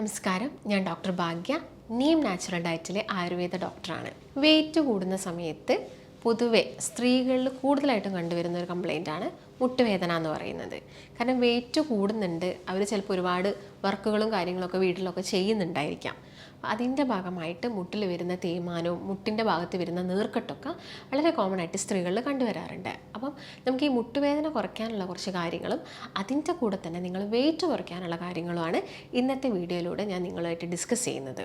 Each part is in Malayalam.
നമസ്കാരം. ഞാൻ ഡോക്ടർ ഭാഗ്യ. നീം നാച്ചുറൽ ഡയറ്റിലെ ആയുർവേദ ഡോക്ടറാണ്. വെയിറ്റ് കൂടുന്ന സമയത്ത് പൊതുവെ സ്ത്രീകളിൽ കൂടുതലായിട്ടും കണ്ടുവരുന്ന ഒരു കംപ്ലൈന്റ് ആണ് മുട്ടുവേദന എന്ന് പറയുന്നത്. കാരണം വെയിറ്റ് കൂടുന്നുണ്ട്. അവർ ചിലപ്പോൾ ഒരുപാട് വർക്കുകളും കാര്യങ്ങളൊക്കെ വീട്ടിലൊക്കെ ചെയ്യുന്നുണ്ടായിരിക്കാം. അതിന്റെ ഭാഗമായിട്ട് മുട്ടിൽ വരുന്ന തേയ്മാനവും മുട്ടിന്റെ ഭാഗത്ത് വരുന്ന നീർക്കെട്ടൊക്കെ വളരെ കോമൺ ആയിട്ട് സ്ത്രീകളിൽ കണ്ടുവരാറുണ്ട്. അപ്പം നമുക്ക് ഈ മുട്ടുവേദന കുറയ്ക്കാനുള്ള കുറച്ച് കാര്യങ്ങളും അതിന്റെ കൂടെ തന്നെ നിങ്ങൾ വെയിറ്റ് കുറയ്ക്കാനുള്ള കാര്യങ്ങളുമാണ് ഇന്നത്തെ വീഡിയോയിലൂടെ ഞാൻ നിങ്ങളുമായിട്ട് ഡിസ്കസ് ചെയ്യുന്നത്.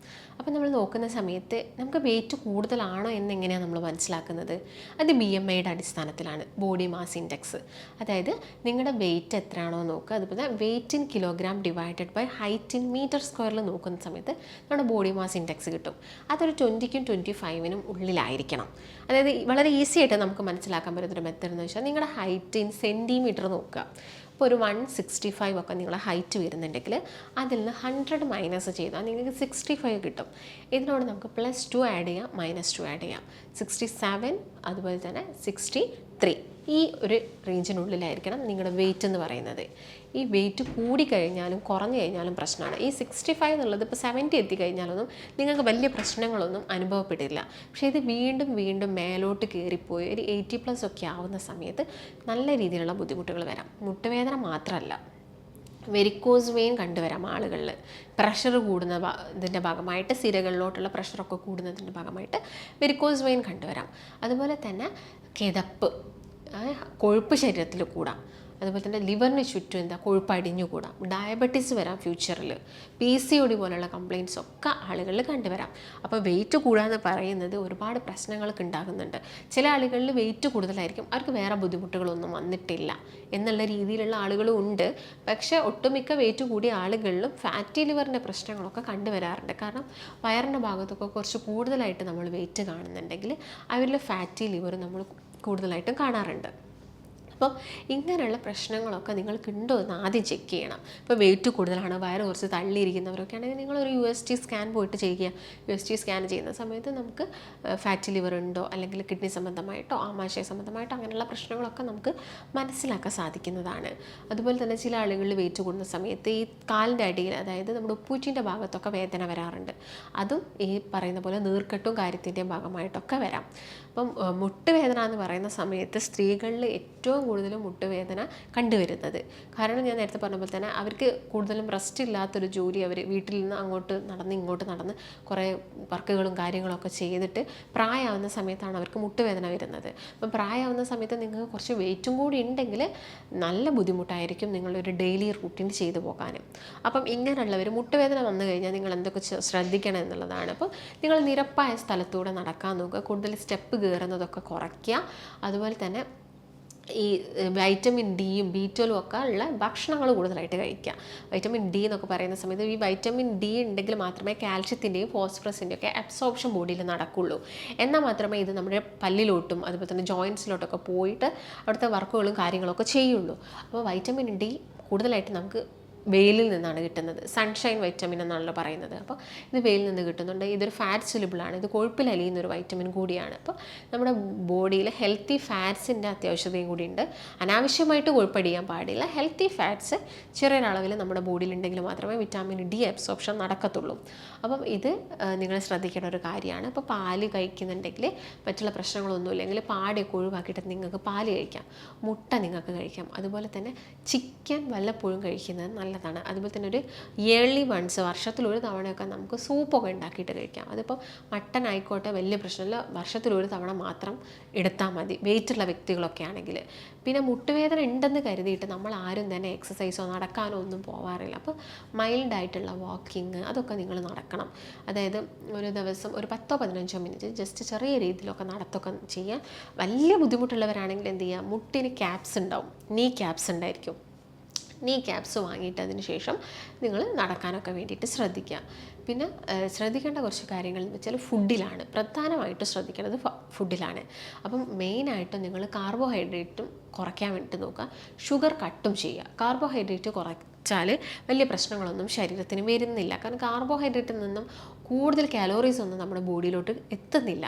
അപ്പം നമ്മൾ നോക്കുന്ന സമയത്ത് നമുക്ക് വെയിറ്റ് കൂടുതലാണോ എന്നെങ്ങനെയാണ് നമ്മൾ മനസ്സിലാക്കുന്നത്? അത് ബി എം ഐയുടെ അടിസ്ഥാനത്തിലാണ് ബോഡി മാസ് ഇൻഡെക്സ് അതായത് നിങ്ങളുടെ വെയിറ്റ് എത്രയാണോ നോക്കുക. അതുപോലെ weight in kilogram divided by height in metre സ്ക്വയറിൽ നോക്കുന്ന സമയത്ത് നമ്മുടെ ബോഡി മാസ് ഇൻഡെക്സ് കിട്ടും. അതൊരു ട്വന്റിക്കും ട്വന്റി ഫൈവിനും ഉള്ളിലായിരിക്കണം. അതായത് വളരെ ഈസി ആയിട്ട് നമുക്ക് മനസ്സിലാക്കാൻ പറ്റുന്നൊരു മെത്തേഡ് എന്ന് വെച്ചാൽ നിങ്ങളുടെ ഹൈറ്റ് ഇൻ സെന്റിമീറ്റർ നോക്കുക. ഇപ്പോൾ ഒരു വൺ സിക്സ്റ്റി ഫൈവ് ഒക്കെ നിങ്ങളെ ഹൈറ്റ് വരുന്നുണ്ടെങ്കിൽ അതിൽ നിന്ന് ഹൺഡ്രഡ് മൈനസ് ചെയ്താൽ നിങ്ങൾക്ക് സിക്സ്റ്റി ഫൈവ് കിട്ടും. ഇതിനോട് നമുക്ക് പ്ലസ് ടു ആഡ് ചെയ്യാം മൈനസ് ടു ആഡ് ചെയ്യാം. സിക്സ്റ്റി സെവൻ അതുപോലെ തന്നെ സിക്സ്റ്റി ത്രീ ഈ ഒരു റേഞ്ചിനുള്ളിലായിരിക്കണം നിങ്ങളുടെ വെയിറ്റ് എന്ന് പറയുന്നത്. ഈ വെയിറ്റ് കൂടി കഴിഞ്ഞാലും കുറഞ്ഞു കഴിഞ്ഞാലും പ്രശ്നമാണ്. ഈ സിക്സ്റ്റി ഫൈവ് എന്നുള്ളത് ഇപ്പോൾ സെവന്റി എത്തിക്കഴിഞ്ഞാലൊന്നും നിങ്ങൾക്ക് വലിയ പ്രശ്നങ്ങളൊന്നും അനുഭവപ്പെടില്ല. പക്ഷേ ഇത് വീണ്ടും വീണ്ടും മേലോട്ട് കയറിപ്പോയി ഒരു എയ്റ്റി പ്ലസ് ഒക്കെ ആവുന്ന സമയത്ത് നല്ല രീതിയിലുള്ള ബുദ്ധിമുട്ടുകൾ വരാം. മുട്ടുവേദന മാത്രമല്ല വെരിക്കോസ് വെയിൻ കണ്ടുവരാം ആളുകളിൽ പ്രഷർ കൂടുന്ന ഇതിന്റെ ഭാഗമായിട്ട് സിരകളിലോട്ടുള്ള പ്രഷറൊക്കെ കൂടുന്നതിന്റെ ഭാഗമായിട്ട് വെരിക്കോസ് വെയിൻ കണ്ടുവരാം. അതുപോലെ തന്നെ കിതപ്പ്. കൊഴുപ്പ് ശരീരത്തിൽ കൂടാം. അതുപോലെ തന്നെ ലിവറിന് ചുറ്റും എന്താ കൊഴുപ്പ് അടിഞ്ഞുകൂടാം ഡയബറ്റീസ് വരാം ഫ്യൂച്ചറിൽ പി സി ഒ ഡി പോലുള്ള കംപ്ലയിൻസ് ഒക്കെ ആളുകളിൽ കണ്ടുവരാം. അപ്പോൾ വെയിറ്റ് കൂടാന്ന് പറയുന്നത് ഒരുപാട് പ്രശ്നങ്ങളൊക്കെ ഉണ്ടാകുന്നുണ്ട്. ചില ആളുകളിൽ വെയിറ്റ് കൂടുതലായിരിക്കും. അവർക്ക് വേറെ ബുദ്ധിമുട്ടുകളൊന്നും വന്നിട്ടില്ല എന്നുള്ള രീതിയിലുള്ള ആളുകളും ഉണ്ട്. പക്ഷേ ഒട്ടുമിക്ക വെയിറ്റ് കൂടിയ ആളുകളിലും ഫാറ്റി ലിവറിന്റെ പ്രശ്നങ്ങളൊക്കെ കണ്ടുവരാറുണ്ട്. കാരണം വയറിന്റെ ഭാഗത്തൊക്കെ കുറച്ച് കൂടുതലായിട്ട് നമ്മൾ വെയിറ്റ് കാണുന്നുണ്ടെങ്കിൽ അവരിൽ ഫാറ്റി ലിവർ നമ്മൾ കൂടുതലായിട്ടും കാണാറുണ്ട്. അപ്പം ഇങ്ങനെയുള്ള പ്രശ്നങ്ങളൊക്കെ നിങ്ങൾക്ക് ഉണ്ടോ എന്ന് ആദ്യം ചെക്ക് ചെയ്യണം. ഇപ്പോൾ വെയിറ്റ് കൂടുതലാണ് വയറ് കുറച്ച് തള്ളിയിരിക്കുന്നവരൊക്കെ ആണെങ്കിൽ നിങ്ങളൊരു യു എസ് ടി സ്കാൻ പോയിട്ട് ചെയ്യുക യു എസ് ടി സ്കാൻ ചെയ്യുന്ന സമയത്ത് നമുക്ക് ഫാറ്റ് ലിവർ ഉണ്ടോ അല്ലെങ്കിൽ കിഡ്നി സംബന്ധമായിട്ടോ ആമാശയ സംബന്ധമായിട്ടോ അങ്ങനെയുള്ള പ്രശ്നങ്ങളൊക്കെ നമുക്ക് മനസ്സിലാക്കാൻ സാധിക്കുന്നതാണ്. അതുപോലെ തന്നെ ചില ആളുകളിൽ വെയിറ്റ് കൂടുന്ന സമയത്ത് ഈ കാലിന്റെ അടിയിൽ അതായത് നമ്മുടെ ഉപ്പൂറ്റിന്റെ ഭാഗത്തൊക്കെ വേദന വരാറുണ്ട്. അതും ഈ പറയുന്ന പോലെ നീർക്കെട്ടും കാര്യത്തിന്റെയും ഭാഗമായിട്ടൊക്കെ വരാം. അപ്പം മുട്ടുവേദന എന്ന് പറയുന്ന സമയത്ത് സ്ത്രീകളിൽ ഏറ്റവും കൂടുതൽ മുട്ടുവേദന കണ്ടുവരുന്നത്. കാരണം ഞാൻ നേരത്തെ പറഞ്ഞ പോലെ തന്നെ അവർക്ക് കൂടുതലും റെസ്റ്റ് ഇല്ലാത്തൊരു ജോലി അവർ വീട്ടിൽ നിന്ന് അങ്ങോട്ട് നടന്ന് ഇങ്ങോട്ട് നടന്ന് കുറേ വർക്കുകളും കാര്യങ്ങളൊക്കെ ചെയ്തിട്ട് പ്രായമാവുന്ന സമയത്താണ് അവർക്ക് മുട്ടുവേദന വരുന്നത്. അപ്പം പ്രായമാവുന്ന സമയത്ത് നിങ്ങൾക്ക് കുറച്ച് വെയിറ്റും കൂടി ഉണ്ടെങ്കിൽ നല്ല ബുദ്ധിമുട്ടായിരിക്കും നിങ്ങളൊരു ഡെയിലി റൂട്ടീൻ ചെയ്തു പോകാനും. അപ്പം ഇങ്ങനെയുള്ളവർ മുട്ടുവേദന വന്നു കഴിഞ്ഞാൽ നിങ്ങൾ എന്തൊക്കെ ശ്രദ്ധിക്കണം എന്നുള്ളതാണ്. അപ്പോൾ നിങ്ങൾ നിരപ്പായ സ്ഥലത്തൂടെ നടക്കാൻ നോക്കുക. കൂടുതൽ സ്റ്റെപ്പ് കയറുന്നതൊക്കെ കുറയ്ക്കുക. അതുപോലെ തന്നെ ഈ വൈറ്റമിൻ ഡിയും ബി ട്വൽവും ഒക്കെ ഉള്ള ഭക്ഷണങ്ങൾ കൂടുതലായിട്ട് കഴിക്കുക. വൈറ്റമിൻ ഡി എന്നൊക്കെ പറയുന്ന സമയത്ത് ഈ വൈറ്റമിൻ ഡി ഉണ്ടെങ്കിൽ മാത്രമേ കാൽഷ്യത്തിന്റെയും ഫോസ്ഫറസിന്റെയും ഒക്കെ അബ്സോർപ്ഷൻ ബോഡിയിൽ നടക്കുള്ളൂ. എന്നാൽ മാത്രമേ ഇത് നമ്മുടെ പല്ലിലോട്ടും അതുപോലെ തന്നെ ജോയിൻസിലോട്ടൊക്കെ പോയിട്ട് അവിടുത്തെ വർക്കുകളും കാര്യങ്ങളൊക്കെ ചെയ്യുള്ളൂ. അപ്പോൾ വൈറ്റമിൻ ഡി കൂടുതലായിട്ട് നമുക്ക് വെയിലിൽ നിന്നാണ് കിട്ടുന്നത്. സൺഷൈൻ വൈറ്റമിൻ എന്നാണല്ലോ പറയുന്നത്. അപ്പോൾ ഇത് വെയിലിൽ നിന്ന് കിട്ടുന്നുണ്ട്. ഇതൊരു ഫാറ്റ് സുലബിളാണ് ഇത് കൊഴുപ്പിൽ അലിയുന്ന ഒരു വൈറ്റമിൻ കൂടിയാണ്. അപ്പോൾ നമ്മുടെ ബോഡിയിൽ ഹെൽത്തി ഫാറ്റ്സിന്റെ അത്യാവശ്യതയും കൂടിയുണ്ട് അനാവശ്യമായിട്ട് കൊഴുപ്പടിയാൻ പാടില്ല. ഹെൽത്തി ഫാറ്റ്സ് ചെറിയൊരളവിൽ നമ്മുടെ ബോഡിയിൽ ഉണ്ടെങ്കിൽ മാത്രമേ വിറ്റാമിൻ ഡി അബ്സോർപ്ഷൻ നടക്കത്തുള്ളൂ. അപ്പം ഇത് നിങ്ങൾ ശ്രദ്ധിക്കേണ്ട ഒരു കാര്യമാണ്. അപ്പോൾ പാൽ കഴിക്കുന്നുണ്ടെങ്കിൽ മറ്റുള്ള പ്രശ്നങ്ങളൊന്നും ഇല്ലെങ്കിൽ പാടിയൊക്കെ ഒഴിവാക്കിയിട്ട് നിങ്ങൾക്ക് പാൽ കഴിക്കാം. മുട്ട നിങ്ങൾക്ക് കഴിക്കാം. അതുപോലെ തന്നെ ചിക്കൻ വല്ലപ്പോഴും കഴിക്കുന്നത് നല്ലതാണ്. അതുപോലെ തന്നെ ഒരു ഇയർലി വൺസ് വർഷത്തിൽ ഒരു തവണയൊക്കെ നമുക്ക് സൂപ്പൊക്കെ ഉണ്ടാക്കിയിട്ട് കഴിക്കാം. അതിപ്പോൾ മട്ടൻ ആയിക്കോട്ടെ വലിയ പ്രശ്നമില്ല. വർഷത്തിൽ ഒരു തവണ മാത്രം എടുത്താൽ മതി. വെയിറ്റുള്ള വ്യക്തികളൊക്കെ ആണെങ്കിൽ. പിന്നെ മുട്ടുവേദന ഉണ്ടെന്ന് കരുതിയിട്ട് നമ്മൾ ആരും തന്നെ എക്സസൈസോ നടക്കാനോ ഒന്നും പോവാറില്ല. അപ്പോൾ മൈൽഡ് ആയിട്ടുള്ള വാക്കിങ് അതൊക്കെ നിങ്ങൾ നടക്കണം. അതായത് ഒരു ദിവസം ഒരു പത്തോ പതിനഞ്ചോ മിനിറ്റ് ജസ്റ്റ് ചെറിയ രീതിയിലൊക്കെ നടത്തൊക്കെ ചെയ്യാൻ. വലിയ ബുദ്ധിമുട്ടുള്ളവരാണെങ്കിൽ എന്ത് ചെയ്യുക മുട്ടിന് ക്യാപ്സ് ഉണ്ടാവും. നീ ക്യാപ്സ് ഉണ്ടായിരിക്കും. നീ ക്യാപ്സ് വാങ്ങിയിട്ട് അതിന് ശേഷം നിങ്ങൾ നടക്കാനൊക്കെ വേണ്ടിയിട്ട് ശ്രദ്ധിക്കുക. പിന്നെ ശ്രദ്ധിക്കേണ്ട കുറച്ച് കാര്യങ്ങൾ എന്ന് വെച്ചാൽ ഫുഡിലാണ്. പ്രധാനമായിട്ട് ശ്രദ്ധിക്കേണ്ടത് ഫുഡിലാണ്. അപ്പം മെയിനായിട്ട് നിങ്ങൾ കാർബോഹൈഡ്രേറ്റും കുറയ്ക്കാൻ വേണ്ടിയിട്ട് നോക്കുക. ഷുഗർ കട്ടും ചെയ്യുക. കാർബോഹൈഡ്രേറ്റ് കുറച്ചാൽ വലിയ പ്രശ്നങ്ങളൊന്നും ശരീരത്തിന് വരുന്നില്ല. കാരണം കാർബോഹൈഡ്രേറ്റിൽ നിന്നും കൂടുതൽ കാലോറീസ് ഒന്നും നമ്മുടെ ബോഡിയിലോട്ട് എത്തുന്നില്ല.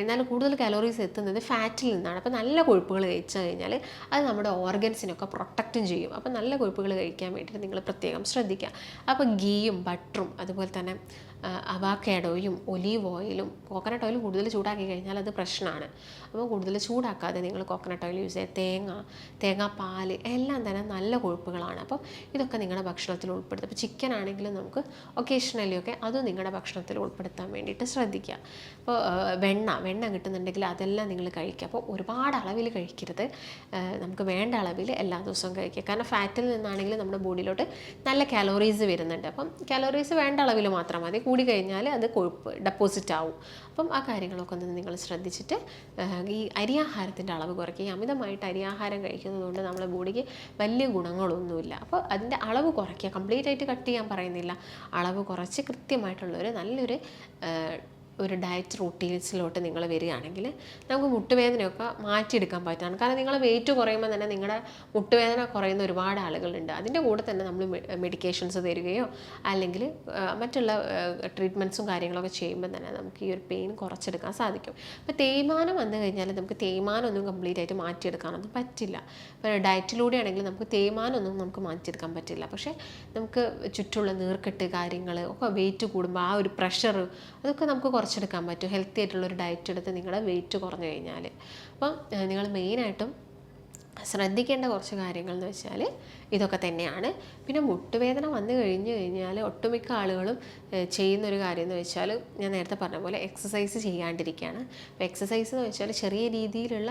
എന്നാൽ കൂടുതൽ കാലോറീസ് എത്തുന്നത് ഫാറ്റിൽ നിന്നാണ്. അപ്പോൾ നല്ല കൊഴുപ്പുകൾ കഴിച്ചു കഴിഞ്ഞാൽ അത് നമ്മുടെ ഓർഗൻസിനൊക്കെ പ്രൊട്ടക്റ്റും ചെയ്യും. അപ്പോൾ നല്ല കൊഴുപ്പുകൾ കഴിക്കാൻ വേണ്ടിയിട്ട് നിങ്ങൾ പ്രത്യേകം ശ്രദ്ധിക്കുക. അപ്പോൾ ഗീയും ബട്ടറും അതുപോലെ തന്നെ അവാക്കാഡോയും ഒലീവ് ഓയിലും കോക്കനട്ട് ഓയിൽ കൂടുതൽ ചൂടാക്കി കഴിഞ്ഞാൽ അത് പ്രശ്നമാണ്. അപ്പോൾ കൂടുതൽ ചൂടാക്കാതെ നിങ്ങൾ കോക്കനട്ട് ഓയിൽ യൂസ് ചെയ്യുക. തേങ്ങ തേങ്ങാപ്പാൽ എല്ലാം തന്നെ നല്ല കൊഴുപ്പുകളാണ്. അപ്പോൾ ഇതൊക്കെ നിങ്ങളുടെ ഭക്ഷണത്തിൽ ഉൾപ്പെടുത്തുക. അപ്പോൾ ചിക്കൻ ആണെങ്കിലും നമുക്ക് ഒക്കേഷണലി ഒക്കെ അത് നിങ്ങളുടെ ഭക്ഷണത്തിൽ ഉൾപ്പെടുത്താൻ വേണ്ടിയിട്ട് ശ്രദ്ധിക്കുക. അപ്പോൾ വെണ്ണ വെണ്ണ കിട്ടുന്നുണ്ടെങ്കിൽ അതെല്ലാം നിങ്ങൾ കഴിക്കുക. അപ്പോൾ ഒരുപാട് അളവിൽ കഴിക്കരുത്. നമുക്ക് വേണ്ട അളവിൽ എല്ലാ ദിവസവും കഴിക്കുക. കാരണം ഫാറ്റിൽ നിന്നാണെങ്കിലും നമ്മുടെ ബോഡിയിലോട്ട് നല്ല കാലോറീസ് വരുന്നുണ്ട്. അപ്പം കാലോറീസ് വേണ്ട അളവിൽ മാത്രം മതി. കൂടി കഴിഞ്ഞാൽ അത് കൊഴുപ്പ് ഡെപ്പോസിറ്റ് ആവും. അപ്പം ആ കാര്യങ്ങളൊക്കെ ഒന്ന് നിങ്ങൾ ശ്രദ്ധിച്ചിട്ട് ഈ അരിയാഹാരത്തിന്റെ അളവ് കുറയ്ക്കുക. അമിതമായിട്ട് അരിയാഹാരം കഴിക്കുന്നതുകൊണ്ട് നമ്മുടെ ബോഡിക്ക് വലിയ ഗുണങ്ങളൊന്നുമില്ല. അപ്പോൾ അതിന്റെ അളവ് കുറയ്ക്കുക. കംപ്ലീറ്റ് ആയിട്ട് കട്ട് ചെയ്യാൻ പറയുന്നില്ല. അളവ് കുറച്ച് കൃത്യമായിട്ടുള്ളൊരു നല്ലൊരു ഒരു ഡയറ്റ് റൂട്ടീൻസിലോട്ട് നിങ്ങൾ വരികയാണെങ്കിൽ നമുക്ക് മുട്ടുവേദനയൊക്കെ മാറ്റിയെടുക്കാൻ പറ്റുന്നതാണ്. കാരണം നിങ്ങൾ വെയിറ്റ് കുറയുമ്പോൾ തന്നെ നിങ്ങളുടെ മുട്ടുവേദന കുറയുന്ന ഒരുപാട് ആളുകളുണ്ട്. അതിന്റെ കൂടെ തന്നെ നമ്മൾ മെഡിക്കേഷൻസ് തരികയോ അല്ലെങ്കിൽ മറ്റുള്ള ട്രീറ്റ്മെന്റ്സും കാര്യങ്ങളൊക്കെ ചെയ്യുമ്പോൾ തന്നെ നമുക്ക് ഈ ഒരു പെയിൻ കുറച്ചെടുക്കാൻ സാധിക്കും. അപ്പോൾ തേയ്മാനം വന്നു കഴിഞ്ഞാൽ നമുക്ക് തേയ്മാനം ഒന്നും കംപ്ലീറ്റ് ആയിട്ട് മാറ്റിയെടുക്കാനൊന്നും പറ്റില്ല. ഇപ്പോൾ ഡയറ്റിലൂടെ ആണെങ്കിൽ നമുക്ക് തേയ്മാനമൊന്നും നമുക്ക് മാറ്റിയെടുക്കാൻ പറ്റില്ല. പക്ഷേ നമുക്ക് ചുറ്റുമുള്ള നീർക്കെട്ട് കാര്യങ്ങൾ ഒക്കെ വെയിറ്റ് കൂടുമ്പോൾ ആ ഒരു പ്രഷർ അതൊക്കെ നമുക്ക് കുറച്ചെടുക്കാൻ പറ്റും. ഹെൽത്തി ആയിട്ടുള്ള ഒരു ഡയറ്റ് എടുത്ത് നിങ്ങളുടെ വെയിറ്റ് കുറഞ്ഞു കഴിഞ്ഞാൽ അപ്പം നിങ്ങൾ മെയിനായിട്ടും ശ്രദ്ധിക്കേണ്ട കുറച്ച് കാര്യങ്ങൾ എന്ന് വെച്ചാൽ ഇതൊക്കെ തന്നെയാണ്. പിന്നെ മുട്ടുവേദന വന്നു കഴിഞ്ഞു കഴിഞ്ഞാൽ ഒട്ടുമിക്ക ആളുകളും ചെയ്യുന്നൊരു കാര്യം എന്ന് വെച്ചാൽ ഞാൻ നേരത്തെ പറഞ്ഞ പോലെ എക്സസൈസ് ചെയ്യാണ്ടിരിക്കുകയാണ്. അപ്പോൾ എക്സസൈസ് എന്ന് വെച്ചാൽ ചെറിയ രീതിയിലുള്ള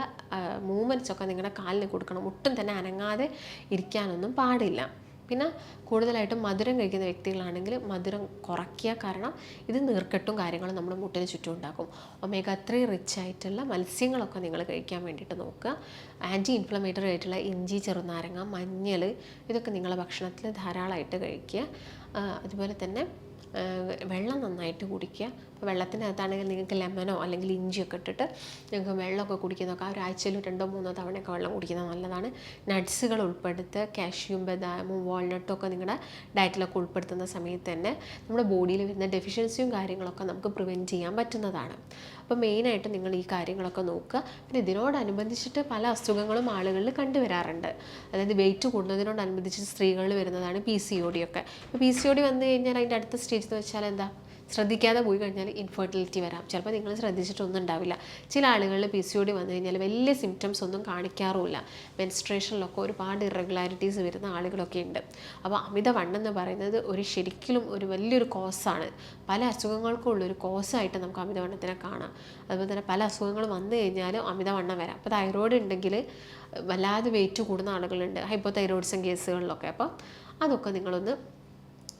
മൂവ്മെന്റ്സ് ഒക്കെ നിങ്ങളുടെ കാലിന് കൊടുക്കണം. ഒട്ടും തന്നെ അനങ്ങാതെ ഇരിക്കാനൊന്നും പാടില്ല. പിന്നെ കൂടുതലായിട്ടും മധുരം കഴിക്കുന്ന വ്യക്തികളാണെങ്കിൽ മധുരം കുറയ്ക്കുക കാരണം ഇത് നീർക്കെട്ടും കാര്യങ്ങളും നമ്മുടെ മുട്ടിന് ചുറ്റും ഉണ്ടാക്കും. ഒമേഗ ത്രീ റിച്ച് ആയിട്ടുള്ള മത്സ്യങ്ങളൊക്കെ നിങ്ങൾ കഴിക്കാൻ വേണ്ടിയിട്ട് നോക്കുക. ആന്റി ഇൻഫ്ലമേറ്ററി ആയിട്ടുള്ള ഇഞ്ചി ചെറുനാരങ്ങ മഞ്ഞൾ ഇതൊക്കെ നിങ്ങളെ ഭക്ഷണത്തിൽ ധാരാളമായിട്ട് കഴിക്കുക. അതുപോലെ തന്നെ വെള്ളം നന്നായിട്ട് കുടിക്കുക. വെള്ളത്തിനകത്താണെങ്കിൽ നിങ്ങൾക്ക് ലെമനോ അല്ലെങ്കിൽ ഇഞ്ചിയൊക്കെ ഇട്ടിട്ട് നിങ്ങൾക്ക് വെള്ളമൊക്കെ കുടിക്കുന്നതൊക്കെ ഒരാഴ്ചയിൽ രണ്ടോ മൂന്നോ തവണയൊക്കെ വെള്ളം കുടിക്കുന്നത് നല്ലതാണ്. നട്ട്സുകൾ ഉൾപ്പെടുത്ത് കാഷ്യൂം ബദാമും വാൾനട്ടും ഒക്കെ നിങ്ങളുടെ ഡയറ്റിലൊക്കെ ഉൾപ്പെടുത്തുന്ന സമയത്ത് തന്നെ നമ്മുടെ ബോഡിയിൽ വരുന്ന ഡെഫിഷ്യൻസിയും കാര്യങ്ങളൊക്കെ നമുക്ക് പ്രിവെന്റ് ചെയ്യാൻ പറ്റുന്നതാണ്. അപ്പോൾ മെയിനായിട്ട് നിങ്ങൾ ഈ കാര്യങ്ങളൊക്കെ നോക്കുക. പിന്നെ ഇതിനോടനുബന്ധിച്ചിട്ട് പല അസുഖങ്ങളും ആളുകളിൽ കണ്ടുവരാറുണ്ട്. അതായത് വെയിറ്റ് കൂടുന്നതിനോടനുബന്ധിച്ച് സ്ത്രീകളിൽ വരുന്നതാണ് പി സി ഒ ഡി ഒക്കെ. ഇപ്പോൾ പി സി ഒ ഡി വന്നു കഴിഞ്ഞാൽ അതിന്റെ അടുത്ത സ്റ്റേജ് എന്ന് വെച്ചാൽ എന്താ? ശ്രദ്ധിക്കാതെ പോയി കഴിഞ്ഞാൽ ഇൻഫെർട്ടിലിറ്റി വരാം. ചിലപ്പോൾ നിങ്ങൾ ശ്രദ്ധിച്ചിട്ടൊന്നും ഉണ്ടാവില്ല. ചില ആളുകളിൽ പി സി ഒ ഡി വന്നു കഴിഞ്ഞാൽ വലിയ സിംറ്റംസ് ഒന്നും കാണിക്കാറുമില്ല. മെൻസ്ട്രേഷനിലൊക്കെ ഒരുപാട് ഇറഗുലാരിറ്റീസ് വരുന്ന ആളുകളൊക്കെ ഉണ്ട്. അപ്പോൾ അമിതവണ്ണം എന്ന് പറയുന്നത് ഒരു ശരിക്കും ഒരു വലിയൊരു കോസാണ് പല അസുഖങ്ങൾക്കും ഉള്ളൊരു കോസായിട്ട് നമുക്ക് അമിതവണ്ണത്തിനെ കാണാം. അതുപോലെ തന്നെ പല അസുഖങ്ങൾ വന്നു കഴിഞ്ഞാലും അമിതവണ്ണം വരാം. അപ്പോൾ തൈറോയ്ഡ് ഉണ്ടെങ്കിൽ വല്ലാതെ വെയിറ്റ് കൂടുന്ന ആളുകളുണ്ട്. ഹൈപ്പോ തൈറോയിഡ്സം കേസുകളിലൊക്കെ അപ്പോൾ അതൊക്കെ നിങ്ങളൊന്ന്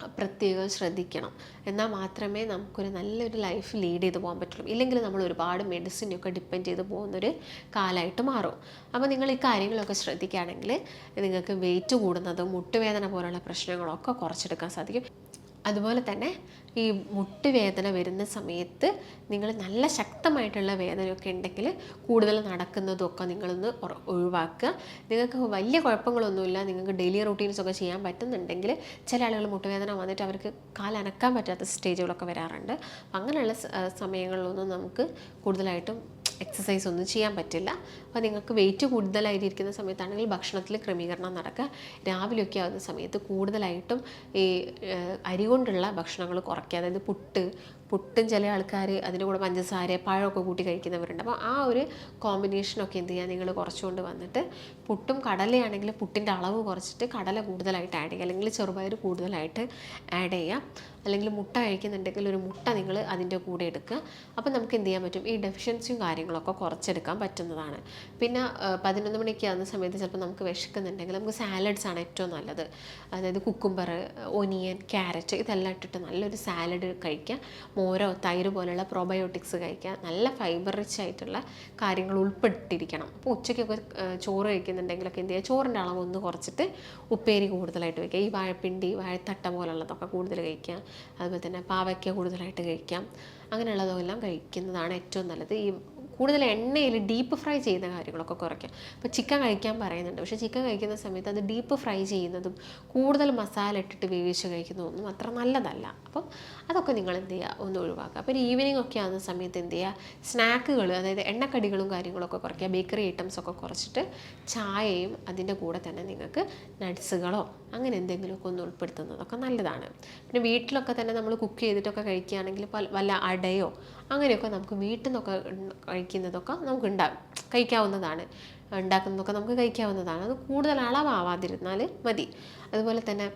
പ്രത്യേകം ശ്രദ്ധിക്കണം. എന്നാൽ മാത്രമേ നമുക്കൊരു നല്ലൊരു ലൈഫ് ലീഡ് ചെയ്ത് പോകാൻ പറ്റുള്ളൂ. ഇല്ലെങ്കിൽ നമ്മൾ ഒരുപാട് മെഡിസിനൊക്കെ ഡിപ്പെൻഡ് ചെയ്ത് പോകുന്നൊരു കാലമായിട്ട് മാറും. അപ്പോൾ നിങ്ങൾ ഈ കാര്യങ്ങളൊക്കെ ശ്രദ്ധിക്കുകയാണെങ്കിൽ നിങ്ങൾക്ക് വെയിറ്റ് കൂടുന്നതും മുട്ടുവേദന പോലുള്ള പ്രശ്നങ്ങളൊക്കെ കുറച്ചെടുക്കാൻ സാധിക്കും. അതുപോലെ തന്നെ ഈ മുട്ടുവേദന വരുന്ന സമയത്ത് നിങ്ങൾ നല്ല ശക്തമായിട്ടുള്ള വേദനയൊക്കെ ഉണ്ടെങ്കിൽ കൂടുതൽ നടക്കുന്നതൊക്കെ നിങ്ങളൊന്ന് ഒഴിവാക്കുക. നിങ്ങൾക്ക് വലിയ കുഴപ്പങ്ങളൊന്നുമില്ല. നിങ്ങൾക്ക് ഡെയിലി റൂട്ടീൻസ് ഒക്കെ ചെയ്യാൻ പറ്റുന്നുണ്ടെങ്കിൽ ചില ആളുകൾ മുട്ടുവേദന വന്നിട്ട് അവർക്ക് കാലനക്കാൻ പറ്റാത്ത സ്റ്റേജുകളൊക്കെ വരാറുണ്ട്. അങ്ങനെയുള്ള സമയങ്ങളിലൊന്നും നമുക്ക് കൂടുതലായിട്ടും എക്സസൈസ് ഒന്നും ചെയ്യാൻ പറ്റില്ല. അപ്പോൾ നിങ്ങൾക്ക് വെയിറ്റ് കൂടുതലായിരിക്കുന്ന സമയത്താണെങ്കിൽ ഭക്ഷണത്തിൽ ക്രമീകരണം നടക്കുക. രാവിലെയൊക്കെ ആവുന്ന സമയത്ത് കൂടുതലായിട്ടും ഈ അരി കൊണ്ടുള്ള ഭക്ഷണങ്ങൾ കുറയ്ക്കുക. അതായത് പുട്ട് പുട്ടും ചില ആൾക്കാർ അതിന്റെ കൂടെ പഞ്ചസാര പഴമൊക്കെ കൂട്ടി കഴിക്കുന്നവരുണ്ട്. അപ്പോൾ ആ ഒരു കോമ്പിനേഷനൊക്കെ എന്ത് ചെയ്യുക നിങ്ങൾ കുറച്ചുകൊണ്ട് വന്നിട്ട് പുട്ടും കടലയാണെങ്കിൽ പുട്ടിന്റെ അളവ് കുറച്ചിട്ട് കടല കൂടുതലായിട്ട് ആഡ് ചെയ്യുക. അല്ലെങ്കിൽ ചെറുപയർ കൂടുതലായിട്ട് ആഡ് ചെയ്യുക. അല്ലെങ്കിൽ മുട്ട കഴിക്കുന്നുണ്ടെങ്കിൽ ഒരു മുട്ട നിങ്ങൾ അതിന്റെ കൂടെ എടുക്കുക. അപ്പോൾ നമുക്ക് എന്ത് ചെയ്യാൻ പറ്റും? ഈ ഡെഫിഷ്യൻസിയും കാര്യങ്ങളൊക്കെ കുറച്ചെടുക്കാൻ പറ്റുന്നതാണ്. പിന്നെ പതിനൊന്ന് മണിക്ക് ആകുന്ന സമയത്ത് ചിലപ്പോൾ നമുക്ക് വിശക്കുന്നുണ്ടെങ്കിൽ നമുക്ക് സാലഡ്സ് ആണ് ഏറ്റവും നല്ലത്. അതായത് കുക്കുംബർ ഒനിയൻ ക്യാരറ്റ് ഇതെല്ലാം ഇട്ടിട്ട് നല്ലൊരു സാലഡ് കഴിക്കുക. മോരോ തൈര് പോലെയുള്ള പ്രോബയോട്ടിക്സ് കഴിക്കുക നല്ല ഫൈബർ റിച്ച് ആയിട്ടുള്ള കാര്യങ്ങൾ ഉൾപ്പെട്ടിരിക്കണം. അപ്പോൾ ഉച്ചയ്ക്കൊക്കെ ചോറ് കഴിക്കുന്നുണ്ടെങ്കിലൊക്കെ എന്ത് ചെയ്യുക? ചോറിന്റെ അളവ് ഒന്ന് കുറച്ചിട്ട് ഉപ്പേരി കൂടുതലായിട്ട് വയ്ക്കുക. ഈ വാഴപ്പിണ്ടി വാഴത്തട്ട പോലുള്ളതൊക്കെ കൂടുതൽ കഴിക്കുക. അതുപോലെ തന്നെ പാവയ്ക്ക കൂടുതലായിട്ട് കഴിക്കാം. അങ്ങനെയുള്ളതെല്ലാം കഴിക്കുന്നതാണ് ഏറ്റവും നല്ലത്. ഈ കൂടുതൽ എണ്ണയിൽ ഡീപ്പ് ഫ്രൈ ചെയ്യുന്ന കാര്യങ്ങളൊക്കെ കുറയ്ക്കാം. ഇപ്പോൾ ചിക്കൻ കഴിക്കാൻ പറയുന്നുണ്ട്. പക്ഷേ ചിക്കൻ കഴിക്കുന്ന സമയത്ത് അത് ഡീപ്പ് ഫ്രൈ ചെയ്യുന്നതും കൂടുതൽ മസാല ഇട്ടിട്ട് വേവിച്ച് കഴിക്കുന്നതൊന്നും അത്ര നല്ലതല്ല. അപ്പം അതൊക്കെ നിങ്ങൾ എന്ത് ചെയ്യുക? ഒന്ന് ഒഴിവാക്കുക. അപ്പോൾ ഈവനിങ് ഒക്കെ ആകുന്ന സമയത്ത് എന്ത് ചെയ്യുക? സ്നാക്കുകൾ അതായത് എണ്ണക്കടികളും കാര്യങ്ങളൊക്കെ കുറയ്ക്കുക. ബേക്കറി ഐറ്റംസ് ഒക്കെ കുറച്ചിട്ട് ചായയും അതിന്റെ കൂടെ തന്നെ നിങ്ങൾക്ക് നട്ട്സുകളോ അങ്ങനെ എന്തെങ്കിലുമൊക്കെ ഒന്ന് ഉൾപ്പെടുത്തുന്നതൊക്കെ നല്ലതാണ്. പിന്നെ വീട്ടിലൊക്കെ തന്നെ നമ്മൾ കുക്ക് ചെയ്തിട്ടൊക്കെ കഴിക്കുകയാണെങ്കിൽ വല്ല അടയോ അങ്ങനെയൊക്കെ നമുക്ക് വീട്ടിൽ നിന്നൊക്കെ കഴിക്കുന്നതൊക്കെ നമുക്ക് ഉണ്ടാകും കഴിക്കാവുന്നതാണ്. ഉണ്ടാക്കുന്നതൊക്കെ നമുക്ക് കഴിക്കാവുന്നതാണ്. അത് കൂടുതൽ അളവാവാതിരുന്നാൽ മതി. അതുപോലെ തന്നെ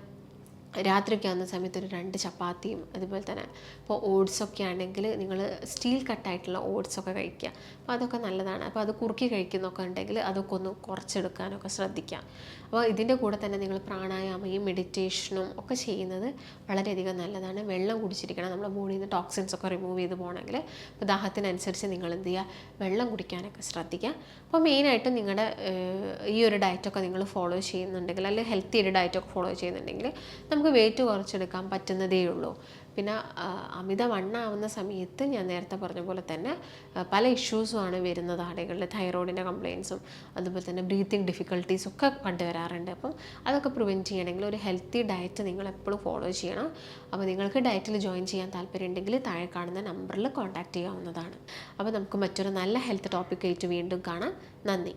രാത്രിയൊക്കെ ആകുന്ന സമയത്ത് ഒരു രണ്ട് ചപ്പാത്തിയും അതുപോലെ തന്നെ ഇപ്പോൾ ഓട്സൊക്കെ ആണെങ്കിൽ നിങ്ങൾ സ്റ്റീൽ കട്ടായിട്ടുള്ള ഓട്സൊക്കെ കഴിക്കുക. അപ്പോൾ അതൊക്കെ നല്ലതാണ്. അപ്പോൾ അത് കുറുക്കി കഴിക്കുന്നൊക്കെ ഉണ്ടെങ്കിൽ അതൊക്കെ ഒന്ന് കുറച്ചെടുക്കാനൊക്കെ ശ്രദ്ധിക്കുക. അപ്പോൾ ഇതിന്റെ കൂടെ തന്നെ നിങ്ങൾ പ്രാണായാമയും മെഡിറ്റേഷനും ഒക്കെ ചെയ്യുന്നത് വളരെയധികം നല്ലതാണ്. വെള്ളം കുടിച്ചിരിക്കണം. നമ്മുടെ ബോഡിയിൽ നിന്ന് ടോക്സിൻസ് ഒക്കെ റിമൂവ് ചെയ്ത് പോകണമെങ്കിൽ അപ്പോൾ ദാഹത്തിനനുസരിച്ച് നിങ്ങൾ എന്ത് ചെയ്യുക? വെള്ളം കുടിക്കാനൊക്കെ ശ്രദ്ധിക്കുക. അപ്പോൾ മെയിനായിട്ട് നിങ്ങളുടെ ഈ ഒരു ഡയറ്റൊക്കെ നിങ്ങൾ ഫോളോ ചെയ്യുന്നുണ്ടെങ്കിൽ അല്ലെങ്കിൽ ഹെൽത്തി ഒരു ഡയറ്റൊക്കെ ഫോളോ ചെയ്യുന്നുണ്ടെങ്കിൽ നമുക്ക് വെയിറ്റ് കുറച്ചെടുക്കാൻ പറ്റുന്നതേ ഉള്ളൂ. പിന്നെ അമിത വണ്ണാവുന്ന സമയത്ത് ഞാൻ നേരത്തെ പറഞ്ഞ പോലെ തന്നെ പല ഇഷ്യൂസുമാണ് വരുന്നത് ആളുകളിൽ തൈറോയിഡിന്റെ കംപ്ലയിൻസും അതുപോലെ തന്നെ ബ്രീത്തിങ് ഡിഫിക്കൽട്ടീസും ഒക്കെ കണ്ടുവരാറുണ്ട്. അപ്പം അതൊക്കെ പ്രിവെന്റ് ചെയ്യണമെങ്കിൽ ഒരു ഹെൽത്തി ഡയറ്റ് നിങ്ങൾ എപ്പോഴും ഫോളോ ചെയ്യണം. അപ്പോൾ നിങ്ങൾക്ക് ഡയറ്റിൽ ജോയിൻ ചെയ്യാൻ താല്പര്യമുണ്ടെങ്കിൽ താഴെ കാണുന്ന നമ്പറിൽ കോൺടാക്റ്റ് ചെയ്യാവുന്നതാണ്. അപ്പോൾ നമുക്ക് മറ്റൊരു നല്ല ഹെൽത്ത് ടോപ്പിക്കായിട്ട് വീണ്ടും കാണാം. നന്ദി.